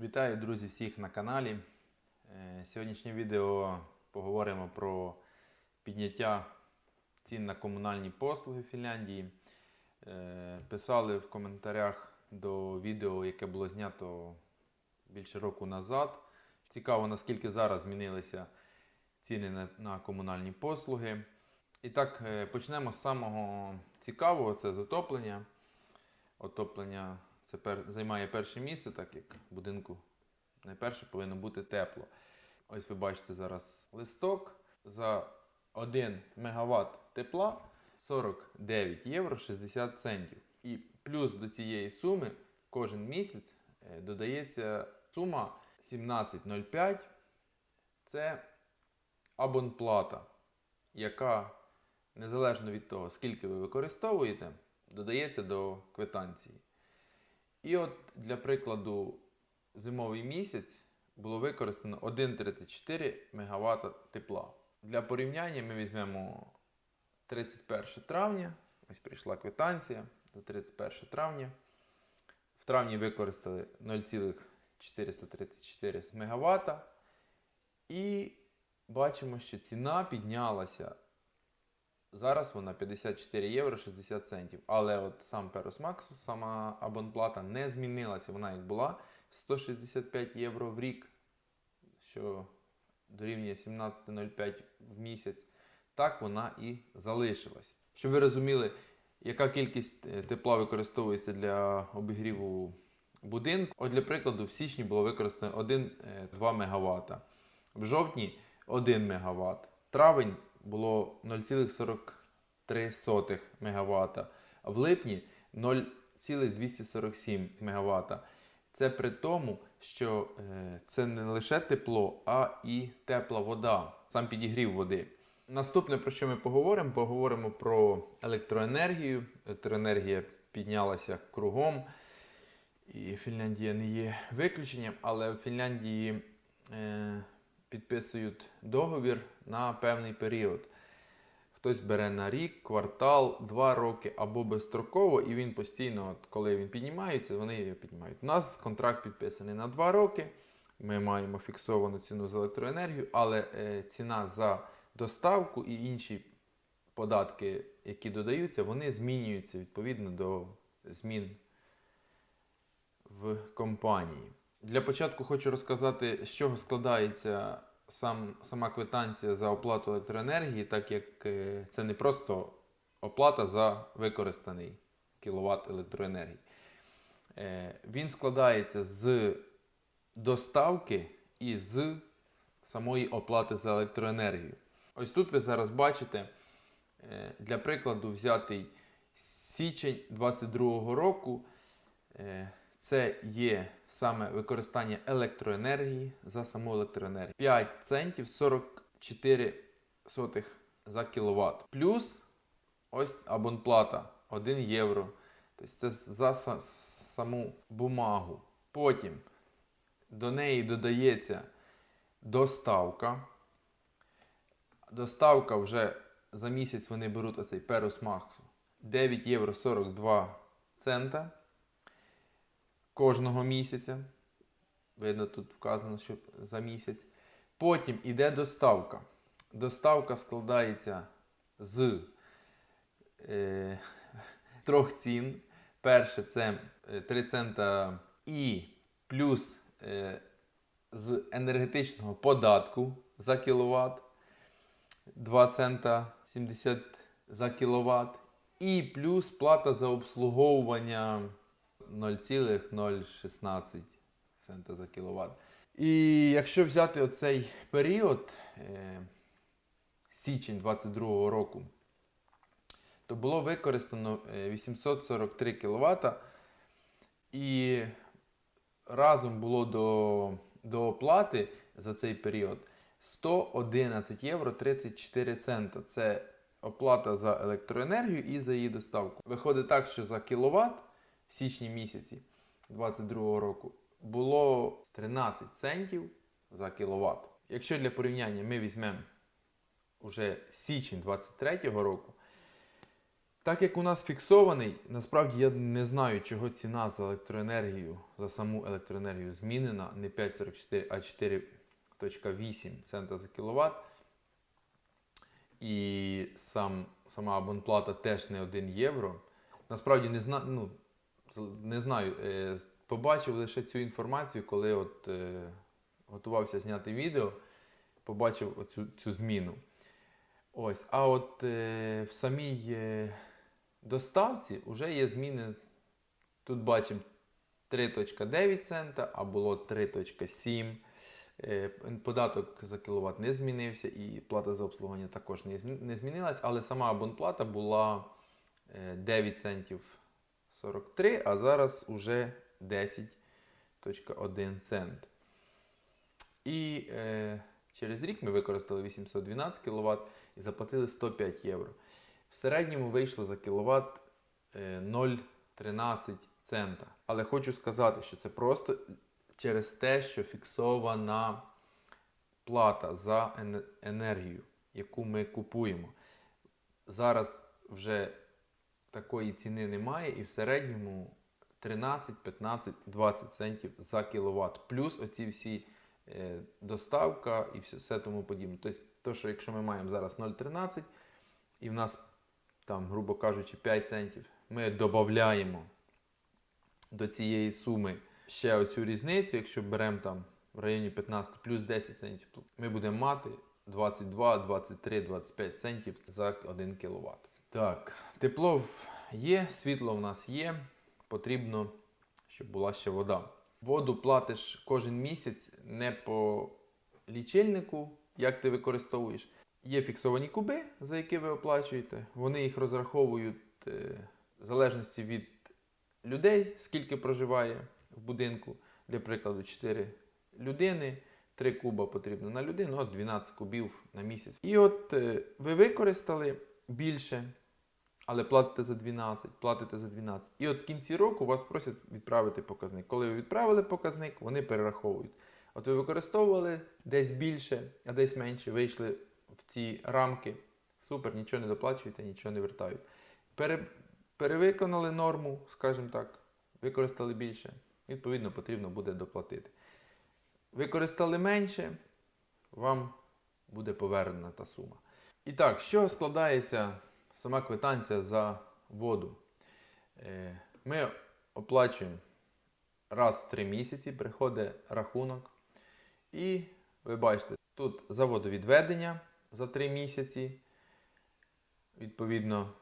Вітаю, друзі, всіх на каналі. Е, Сьогоднішнє відео поговоримо про підняття цін на комунальні послуги в Фінляндії. Е, Писали в коментарях до відео, яке було знято більше року назад. Цікаво, наскільки зараз змінилися ціни на, на комунальні послуги. І так, е, почнемо з самого цікавого це з отоплення. Отоплення це пер... займає перше місце, так як в будинку найперше повинно бути тепло. Ось ви бачите зараз листок за 1 мегаватт тепла 49 євро 60 центів. І плюс до цієї суми кожен місяць е, додається сума 17,05. Це абонплата, яка незалежно від того, скільки ви використовуєте, додається до квитанції. І от для прикладу, зимовий місяць було використано 1,34 МВт тепла. Для порівняння ми візьмемо 31 травня. Ось прийшла квитанція до 31 травня. В травні використали 0,434 МВт. І бачимо, що ціна піднялася. Зараз вона 54 євро 60 центів. Але от сам Перус Максус, сама абонплата не змінилася. Вона як була 165 євро в рік, що дорівнює 17,05 в місяць. Так вона і залишилась. Щоб ви розуміли, яка кількість е, тепла використовується для обігріву будинку. От для прикладу, в січні було використано 1-2 МВт. В жовтні 1 МВт. Травень було 0,43 МВт, а в липні 0,247 МВт. Це при тому, що е, це не лише тепло, а і тепла вода, сам підігрів води. Наступне, про що ми поговоримо, поговоримо про електроенергію. Електроенергія піднялася кругом, і Фінляндія не є виключенням, але в Фінляндії е, підписують договір на певний період. Хтось бере на рік, квартал, два роки або безстроково, і він постійно, от коли він піднімається, вони його піднімають. У нас контракт підписаний на два роки. Ми маємо фіксовану ціну за електроенергію, але е, ціна за доставку і інші податки, які додаються, вони змінюються відповідно до змін в компанії. Для початку хочу розказати, з чого складається сам, сама квитанція за оплату електроенергії, так як е, це не просто оплата за використаний кіловат електроенергії. Е, Він складається з доставки і з самої оплати за електроенергію. Ось тут ви зараз бачите, е, для прикладу, взятий січень 2022 року. Це є саме використання електроенергії за саму електроенергію. 5 центів 44 сотих за кіловат. Плюс ось абонплата 1 євро. Тобто це за саму бумагу. Потім до неї додається доставка. Доставка вже за місяць вони беруть оцей перус Максу 9 євро 42 цента кожного місяця. Видно, тут вказано, що за місяць. Потім іде доставка. Доставка складається з е, трьох цін. Перше це е, 3 цента і плюс е, з енергетичного податку за кіловат. 2 цента 70 за кіловат. І плюс плата за обслуговування 0,016 цента за кіловат. І якщо взяти оцей період, е, січень 22 року, то було використано е, 843 кВт. І разом було до, до оплати за цей період 111 євро 34 цента. Це оплата за електроенергію і за її доставку. Виходить так, що за кіловат в січні місяці 2022 року було 13 центів за кіловат. Якщо для порівняння ми візьмемо уже січень 2023 року, Так як у нас фіксований, насправді я не знаю, чого ціна за електроенергію, за саму електроенергію змінена не 5,44, а 4,8 цента за кіловат. І сам, сама абонплата теж не 1 євро. Насправді не, зна, ну, не знаю, е, побачив лише цю інформацію, коли от, е, готувався зняти відео, побачив оцю, цю зміну. Ось, а от е, в самій доставці вже є зміни. Тут бачимо 3.9 цента, а було 3.7. Е, Податок за кіловат не змінився і плата за обслуговування також не змі- змінилась, але сама абонплата була е, 9 центів 43, а зараз уже 10.1 цент. І е, через рік ми використали 812 кВт і заплатили 105 євро. В середньому вийшло за е, 0,13 цента. Але хочу сказати, що це просто через те, що фіксована плата за енергію, яку ми купуємо. Зараз вже такої ціни немає, і в середньому 13, 15, 20 центів за кіловат. Плюс оці всі е, доставка і все, тому подібне. Тобто, то, що якщо ми маємо зараз 0,13 і в нас там, грубо кажучи, 5 центів, ми додаємо до цієї суми ще оцю різницю, якщо беремо там в районі 15 плюс 10 центів, ми будемо мати 22, 23, 25 центів за 1 кВт. Так, тепло є, світло в нас є. Потрібно, щоб була ще вода. Воду платиш кожен місяць не по лічильнику, як ти використовуєш. Є фіксовані куби, за які ви оплачуєте. Вони їх розраховують е, в залежності від людей, скільки проживає в будинку. Для прикладу, 4 людини, 3 куба потрібно на людину, от 12 кубів на місяць. І от е, ви використали більше, але платите за 12, платите за 12. І от в кінці року вас просять відправити показник. Коли ви відправили показник, вони перераховують. От ви використовували десь більше, а десь менше, вийшли в ці рамки. Супер, нічого не доплачуєте, нічого не вертають. Пере, перевиконали норму, скажімо так, використали більше, відповідно, потрібно буде доплатити. Використали менше, вам буде повернена та сума. І так, чого складається сама квитанція за воду? Е, Ми оплачуємо раз в три місяці, приходить рахунок. І ви бачите, тут за водовідведення за 3 місяці. Відповідно,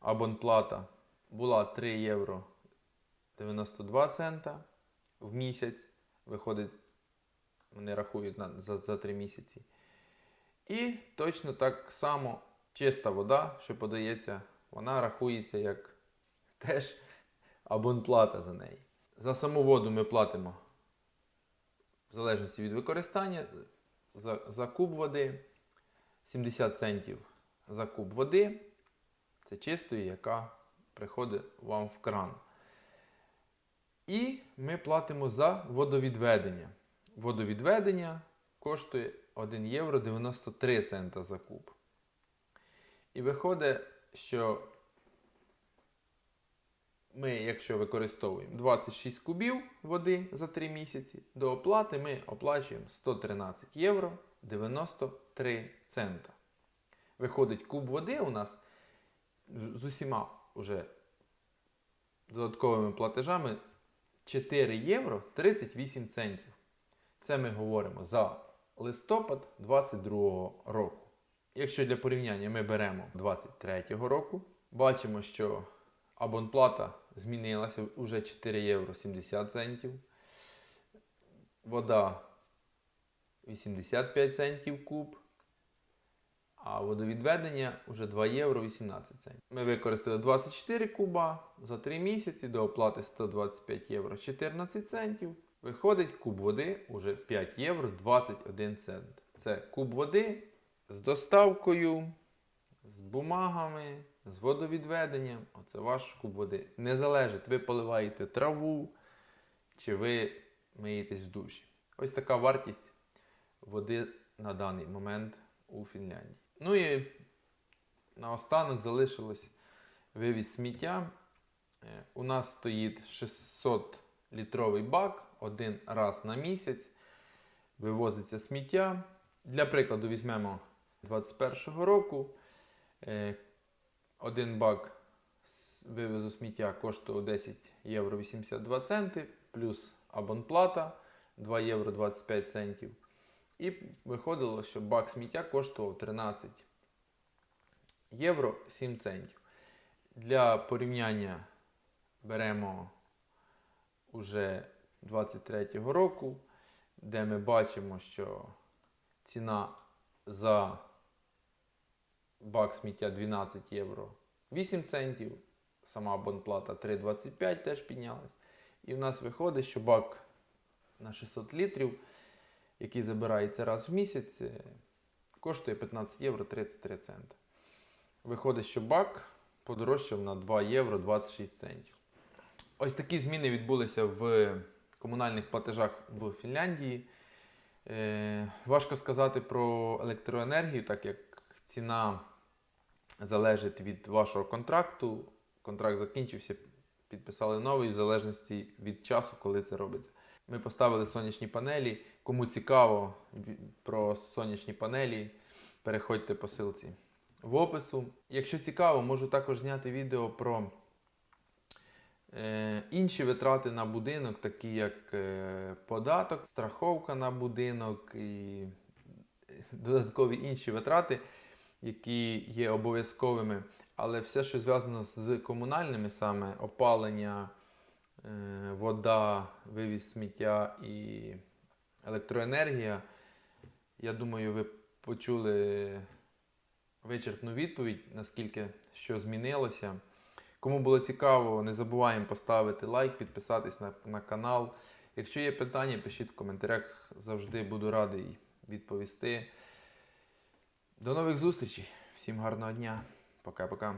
абонплата була 3 євро 92 цента в місяць. Виходить, вони рахують за 3 місяці. І точно так само чиста вода, що подається, вона рахується як теж абонплата за неї. За саму воду ми платимо в залежності від використання за, за куб води 70 центів за куб води. Це чистої, яка приходить вам в кран. І ми платимо за водовідведення. Водовідведення коштує 1 євро 93 цента за куб. І виходить, що ми, якщо використовуємо 26 кубів води за 3 місяці, до оплати ми оплачуємо 113 євро 93 цента. Виходить, куб води у нас з усіма уже додатковими платежами 4 євро 38 центів. Це ми говоримо за листопад 2022 року. Якщо для порівняння ми беремо 2023 року, бачимо, що абонплата змінилася уже 4 євро 70 центів. Вода 85 центів куб. А водовідведення вже 2 євро 18 центів. Ми використали 24 куба за 3 місяці до оплати 125 євро 14 центів. Виходить куб води уже 5 євро 21 цент. Це куб води з доставкою, з бумагами, з водовідведенням. Оце ваш куб води. Не залежить, ви поливаєте траву чи ви миєтесь в душі. Ось така вартість води на даний момент у Фінляндії. Ну і наостанок залишилось вивіз сміття. Е, У нас стоїть 600 літровий бак один раз на місяць. Вивозиться сміття. Для прикладу, візьмемо 2021 року. Е, Один бак вивезу сміття коштував 10 євро 82 центи, плюс абонплата 2 євро 25 центів. І виходило, що бак сміття коштував 13 євро 7 центів. Для порівняння беремо уже 23-го року, де ми бачимо, що ціна за бак сміття 12 євро 8 центів, сама абонплата 3,25 теж піднялась. І в нас виходить, що бак на 600 літрів, який забирається раз в місяць, е, коштує 15 євро 33 центи. Виходить, що бак подорожчав на 2 євро 26 центів. Ось такі зміни відбулися в комунальних платежах в Фінляндії. Е, важко сказати про електроенергію, так як ціна залежить від вашого контракту. Контракт закінчився, підписали новий в залежності від часу, коли це робиться. Ми поставили сонячні панелі. Кому цікаво про сонячні панелі, переходьте по ссылці в опису. Якщо цікаво, можу також зняти відео про е, інші витрати на будинок, такі як е, податок, страховка на будинок і додаткові інші витрати, які є обов'язковими. Але все, що зв'язано з комунальними, саме опалення, е, вода, вивіз сміття і електроенергія, я думаю, ви почули вичерпну відповідь, наскільки що змінилося. Кому було цікаво, не забуваємо поставити лайк, підписатись на, на канал. Якщо є питання, пишіть в коментарях, завжди буду радий відповісти. До нових зустрічей. Всім гарного дня. Пока-пока.